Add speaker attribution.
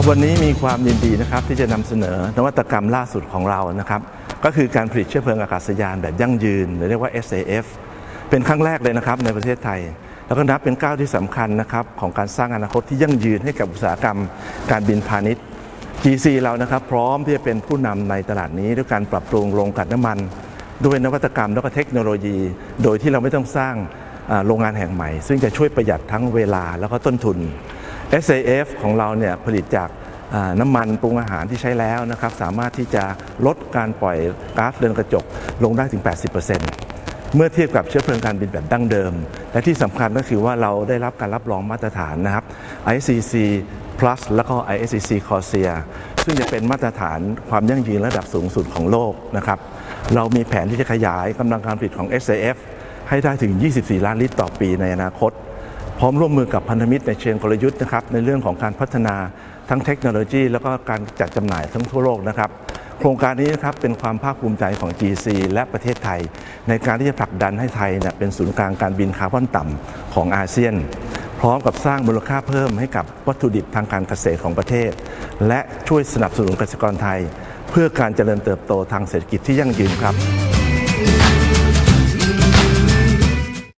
Speaker 1: วันนี้มีความยินดีนะครับที่จะนำเสนอนวัตกรรมล่าสุดของเรานะครับ ก็คือการผลิตเชื้อเพลิงอากาศยานแบบยั่งยืน หรือเรียกว่า SAF เป็นครั้งแรกเลยนะครับในประเทศไทย แล้วก็นับเป็นก้าวที่สำคัญนะครับของการสร้างอนาคตที่ยั่งยืนให้กับอุตสาหกรรม การบินพาณิชย์ GC เรานะครับพร้อมที่จะเป็นผู้นำในตลาดนี้ด้วยการปรับปรุงโรงกลั่นน้ำมัน ด้วยนวัตกรรมและก็เทคโนโลยี โดยที่เราไม่ต้องสร้างโรงงานแห่งใหม่ ซึ่งจะช่วยประหยัดทั้งเวลาแล้วก็ต้นทุน SAF ของเราเนี่ยผลิตจากน้ำมันปรุงอาหารที่ใช้แล้วนะครับ สามารถที่จะลดการปล่อยก๊าซเรือนกระจกลงได้ถึง 80%เมื่อเทียบกับเชื้อเพลิงการบินแบบดั้งเดิม และที่สำคัญก็คือว่าเราได้รับการรับรองมาตรฐานนะครับ ICC Plus แล้วก็ ISCC Corsia ซึ่งจะเป็นมาตรฐานความยั่งยืนระดับสูงสุดของโลกนะครับ เรามีแผนที่จะขยายกำลังการผลิตของ SAF ให้ได้ถึง 24 ล้านลิตรต่อปีในอนาคต พร้อมร่วมมือกับพันธมิตรในเชิงกลยุทธ์นะครับในเรื่องของการพัฒนาทั้งเทคโนโลยี แล้วก็การจัดจำหน่ายทั้งทั่วโลกนะครับโครงการนี้นะครับเป็นความภาคภูมิใจของ GC และประเทศไทย ในการที่จะผลักดันให้ไทยเนี่ยเป็นศูนย์กลางการบินคาร์บอนต่ำของอาเซียน พร้อมกับสร้างมูลค่าเพิ่มให้กับวัตถุดิบทางการเกษตรของประเทศ และช่วยสนับสนุนเกษตรกรไทย เพื่อการเจริญเติบโตทางเศรษฐกิจที่ยั่งยืนครับ